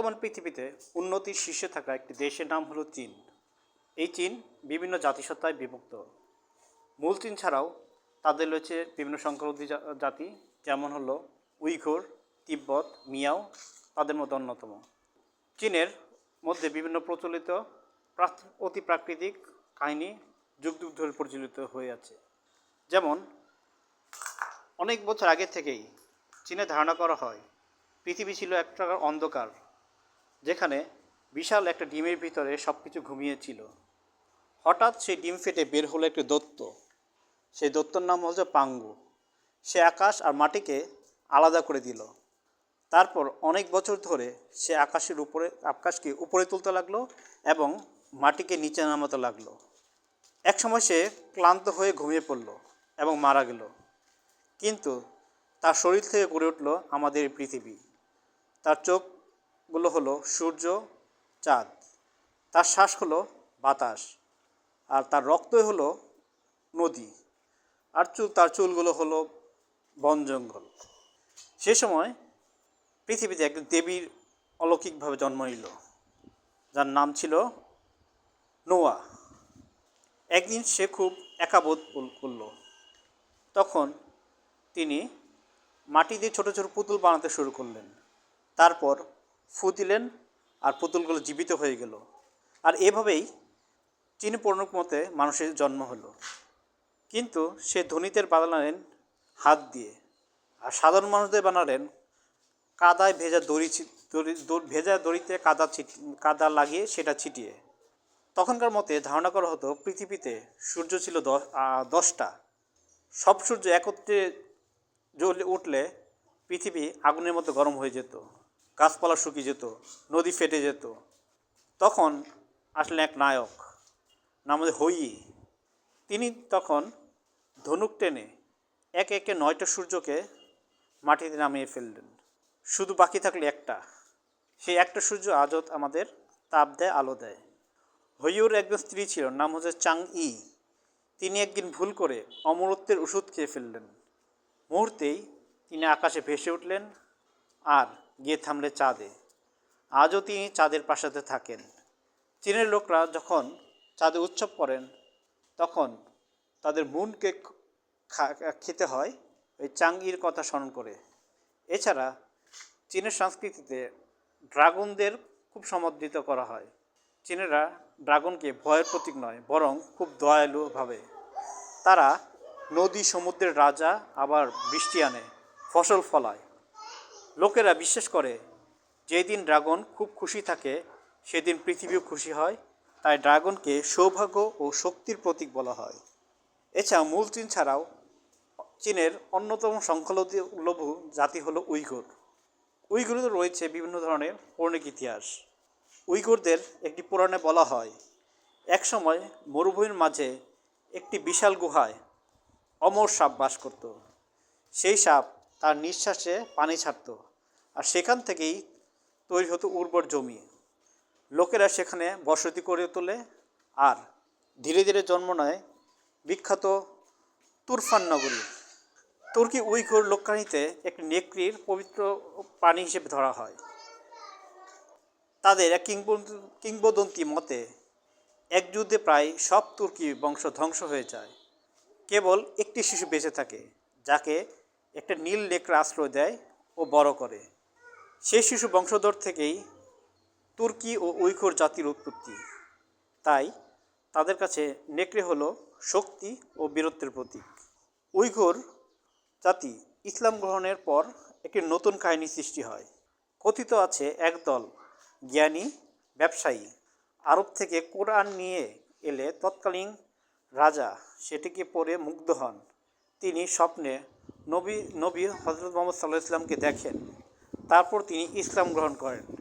বর্তমান পৃথিবীতে উন্নতির শীর্ষে থাকা একটি দেশের নাম হলো চীন। এই চীন বিভিন্ন জাতিসত্তায় বিভক্ত। মূল চীন ছাড়াও তাদের রয়েছে বিভিন্ন সংখ্যালঘু জাতি, যেমন হলো উইঘুর, তিব্বত, মিয়াও, তাদের মধ্যে অন্যতম। চীনের মধ্যে বিভিন্ন প্রচলিত অতি প্রাকৃতিক কাহিনী যুগ যুগ ধরে প্রচলিত হয়ে আছে। যেমন, অনেক বছর আগে থেকেই চীনে ধারণা করা হয়, পৃথিবী ছিল এক প্রকার অন্ধকার। যেখানে বিশাল একটা ডিমের ভিতরে সব কিছু ঘুমিয়েছিল। হঠাৎ সেই ডিম ফেটে বের হলো একটি দত্ত। সেই দত্তর নাম হচ্ছে পাঙ্গু। সে আকাশ আর মাটিকে আলাদা করে দিল। তারপর অনেক বছর ধরে সে আকাশের উপরে, আকাশকে উপরে তুলতে লাগল এবং মাটিকে নিচে নামাতে লাগল। একসময় সে ক্লান্ত হয়ে ঘুমিয়ে পড়ল এবং মারা গেল। কিন্তু তার শরীর থেকে গড়ে উঠল আমাদের পৃথিবী। তার চোখগুলো হলো সূর্য, চাঁদ। তার শ্বাস হলো বাতাস আর তার রক্তই হলো নদী আর চুল, তার চুলগুলো হলো বন জঙ্গল। সে সময় পৃথিবীতে একজন দেবীর অলৌকিকভাবে জন্ম নিল। যার নাম ছিল নোয়া। একদিন সে খুব একাবোধ বোধ করল। তখন তিনি মাটি দিয়ে ছোটো ছোটো পুতুল বানাতে শুরু করলেন। তারপর ফু দিলেন আর পুতুলগুলো জীবিত হয়ে গেল। আর এভাবেই চীন পৌরাণিক মতে মানুষের জন্ম হলো। কিন্তু সে ধনীদের বানালেন হাত দিয়ে আর সাধারণ মানুষদের বানালেন কাদায় ভেজা দড়ি দড়ি ভেজা দড়িতে কাদা ছিট, কাদা লাগিয়ে সেটা ছিটিয়ে। তখনকার মতে ধারণা করা হতো পৃথিবীতে সূর্য ছিল দশ দশটা। সব সূর্য একত্রে জ্বলে উঠলে পৃথিবী আগুনের মতো গরম হয়ে যেত। গাছপালা শুকিয়ে যেত, নদী ফেটে যেত। তখন আসলেন এক নায়ক, নাম হচ্ছে হই তিনি তখন ধনুক টেনে একে একে নয়টা সূর্যকে মাটিতে নামিয়ে ফেললেন। শুধু বাকি থাকলে একটা। সেই একটা সূর্য আজত আমাদের তাপ দেয়, আলো দেয়। হইয়ুর একজন স্ত্রী ছিল নাম হচ্ছে চাং ই তিনি একদিন ভুল করে অমরত্বের ওষুধ খেয়ে ফেললেন। মুহূর্তেই তিনি আকাশে ভেসে উঠলেন আর গিয়ে থামলে চাঁদে। আজও তিনি চাঁদের পাশাতে থাকেন। চীনের লোকরা যখন চাঁদে উৎসব করেন, তখন তাদের মুনকে খেতে হয় ওই চাঙ্গির কথা স্মরণ করে। এছাড়া চীনের সংস্কৃতিতে ড্রাগনদের খুব সমর্থিত করা হয়। চীনেরা ড্রাগনকে ভয়ের প্রতীক নয়, বরং খুব দয়ালু ভাবে তারা নদী সমুদ্রের রাজা, আবার বৃষ্টি আনে, ফসল ফলায়। লোকেরা বিশ্বাস করে, যেদিন ড্রাগন খুব খুশি থাকে, সেদিন পৃথিবীও খুশি হয়। তাই ড্রাগনকে সৌভাগ্য ও শক্তির প্রতীক বলা হয়। এছাড়া মূল চীন ছাড়াও চীনের অন্যতম সংখ্যালঘু জাতি হলো উইঘুর। উইঘুরে রয়েছে বিভিন্ন ধরনের পৌরাণিক ইতিহাস। উইঘুরদের একটি পুরাণে বলা হয় একসময় মরুভূমির মাঝে একটি বিশাল গুহায় অমর সাপ বাস করত। সেই সাপ তার নিঃশ্বাসে পানি ছাড়ত আর সেখান থেকেই তৈরি হতো উর্বর জমি। লোকেরা সেখানে বসতি করে তোলে আর ধীরে ধীরে জন্ম নেয় বিখ্যাত তুরফান নগরী। তুর্কি উইঘুর লোককাহিনীতে একটি নেকড়ির পবিত্র প্রাণী হিসেবে ধরা হয়। তাদের এক কিংবদন্তি মতে, এক যুদ্ধে প্রায় সব তুর্কি বংশ ধ্বংস হয়ে যায়। কেবল একটি শিশু বেঁচে থাকে, যাকে একটা নীল নেকড়ে আশ্রয় দেয় ও বড় করে। সেই শিশু বংশধর থেকেই তুর্কি ও উইঘুর জাতির উৎপত্তি। তাই তাদের কাছে নেকড়ে হলো শক্তি ও বীরত্বের প্রতীক। উইঘুর জাতি ইসলাম গ্রহণের পর একটি নতুন কাহিনী সৃষ্টি হয়। কথিত আছে একদল জ্ঞানী ব্যবসায়ী আরব থেকে কোরআন নিয়ে এলে তৎকালীন রাজা সেটিকে পড়ে মুগ্ধ হন। তিনি স্বপ্নে নবী নবী হজরত মোহাম্মদ সাল্লাহ ইসলামকে দেখেন। তারপর তিনি ইসলাম গ্রহণ করেন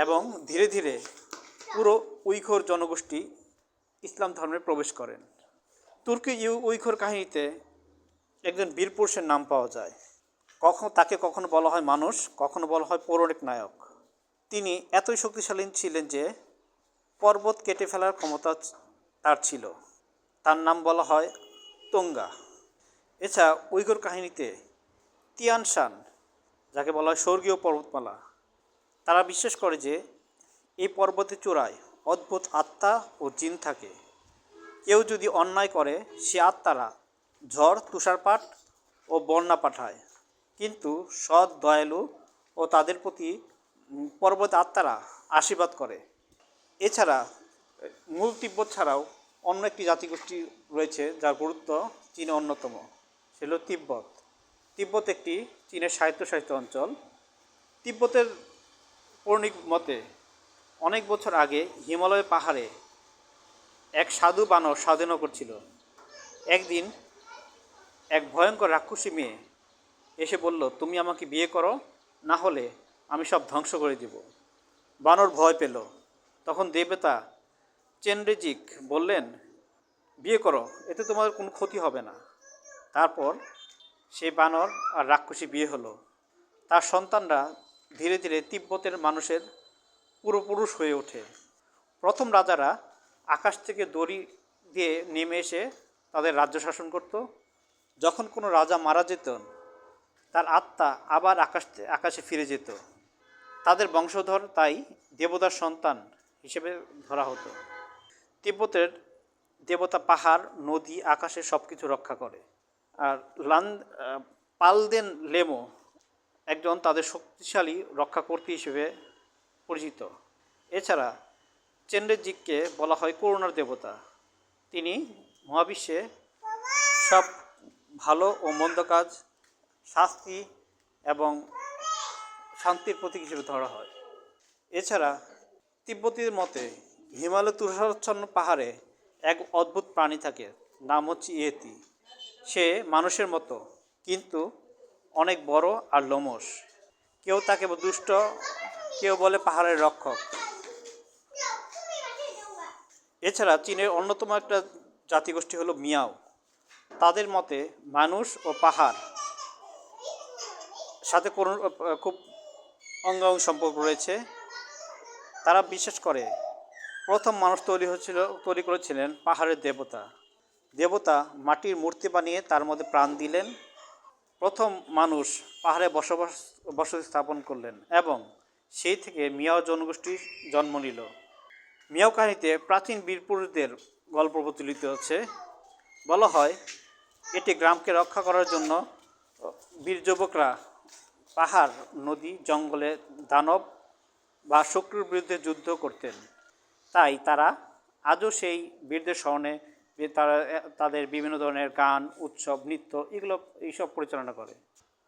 এবং ধীরে ধীরে পুরো উইঘুর জনগোষ্ঠী ইসলাম ধর্মে প্রবেশ করেন। তুর্কি ইউ উইঘুর কাহিনীতে একজন বীর পুরুষের নাম পাওয়া যায়। কখন, তাকে কখনো বলা হয় মানুষ, কখনো বলা হয় পৌরাণিক নায়ক। তিনি এতই শক্তিশালী ছিলেন যে পর্বত কেটে ফেলার ক্ষমতা তার ছিল। তার নাম বলা হয় তোঙ্গা। এছাড়া উইঘুর কাহিনীতে তিয়ানশান যাকে বলা হয় স্বর্গীয় পর্বতমালা, তারা বিশ্বাস করে যে এই পর্বতের চূড়ায় অদ্ভুত আত্মা ও জিন থাকে। কেউ যদি অন্যায় করে, সে আত্মারা ঝড়, তুষারপাত ও বন্যা পাঠায়। কিন্তু সৎ, দয়ালু ও তাদের প্রতি পর্বত আত্মারা আশীর্বাদ করে। এছাড়া মূল তিব্বত ছাড়াও অন্য একটি জাতিগোষ্ঠী রয়েছে, যার গুরুত্ব চীনে অন্যতম। সেল তিব্বত। তিব্বত একটি চীনের স্বায়ত্তশাসিত অঞ্চল। তিব্বতের পৌরাণিক মতে, অনেক বছর আগে হিমালয় পাহাড়ে এক সাধু বানর সাধনা করছিল একদিন এক ভয়ঙ্কর রাক্ষসী মেয়ে এসে বলল, তুমি আমাকে বিয়ে করো, না হলে আমি সব ধ্বংস করে দিব। বানর ভয় পেল। তখন দেবতা চেন্ড্রেজিক বললেন, বিয়ে করো, এতে তোমার কোনো ক্ষতি হবে না। তারপর সেই বানর আর রাক্ষসী বিয়ে হলো। তার সন্তানরা ধীরে ধীরে তিব্বতের মানুষের পুরোপুরুষ হয়ে ওঠে। প্রথম রাজারা আকাশ থেকে দড়ি দিয়ে নেমে এসে তাদের রাজ্য শাসন করত। যখন কোনো রাজা মারা যেতেন তার আত্মা আবার আকাশ আকাশে ফিরে যেত। তাদের বংশধর তাই দেবতার সন্তান হিসেবে ধরা হতো। তিব্বতের দেবতা পাহাড়, নদী, আকাশে সব কিছু রক্ষা করে। লান পালদেন লেমো একজন তাদের শক্তিশালী রক্ষাকর্তী হিসেবে পরিচিত। এছাড়া চেন্ডেজিককে বলা হয় করুণার দেবতা। তিনি মহাবিশ্বে সব ভালো ও মন্দ কাজ, শাস্তি এবং শান্তির প্রতীক হিসেবে ধরা হয়। এছাড়া তিব্বতীর মতে হিমালয় তুষারচ্ছন্ন পাহাড়ে এক অদ্ভুত প্রাণী থাকে, নাম হচ্ছে ইয়েতি। সে মানুষের মতো, কিন্তু অনেক বড় আর লোমশ। কেউ তাকে দুষ্ট, কেউ বলে পাহাড়ের রক্ষক। এছাড়া চীনের অন্যতম একটা জাতিগোষ্ঠী হলো মিয়াও। তাদের মতে, মানুষ ও পাহাড় সাথে কোনো খুব অঙ্গাঙ্গ সম্পর্ক রয়েছে। তারা বিশ্বাস করে প্রথম মানুষ তৈরি হচ্ছিল, তৈরি করেছিলেন পাহাড়ের দেবতা। দেবতা মাটির মূর্তি বানিয়ে তার মধ্যে প্রাণ দিলেন। প্রথম মানুষ পাহাড়ে বসবাস, বসতি স্থাপন করলেন এবং সেই থেকে মিয়াও জনগোষ্ঠীর জন্ম নিল। মিয়াও কাহিনীতে প্রাচীন বীরপুরুষদের গল্প প্রচলিত হচ্ছে বলা হয়, এটি গ্রামকে রক্ষা করার জন্য বীর যুবকরা পাহাড়, নদী, জঙ্গলে দানব বা শত্রুর বিরুদ্ধে যুদ্ধ করতেন। তাই তারা আজও সেই বীরদের স্মরণে তারা তাদের বিভিন্ন ধরনের গান, উৎসব, নৃত্য, এগুলো, এইসব পরিচালনা করে।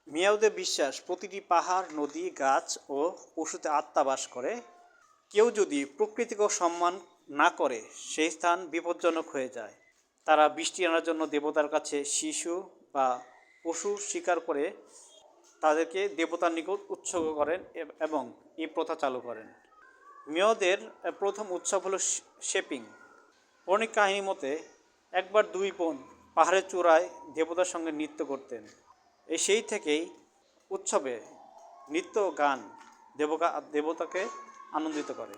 মিয়াওদের বিশ্বাস, প্রতিটি পাহাড়, নদী, গাছ ও পশুতে আত্মা বাস করে। কেউ যদি প্রকৃতিকে সম্মান না করে, সেই স্থান বিপজ্জনক হয়ে যায়। তারা বৃষ্টি আনার জন্য দেবতার কাছে শিশু বা পশু শিকার করে তাদেরকে দেবতার নিকট উৎসর্গ করেন এবং এই প্রথা চালু করেন। মেয়দের প্রথম উৎসব হলো শেপিং। পৌরাণিক কাহিনী মতে একবার দুই বোন পাহাড়ের চূড়ায় দেবতার সঙ্গে নৃত্য করতেন। এই সেই থেকেই উৎসবে নৃত্য গান দেবকা, দেবতাকে আনন্দিত করে।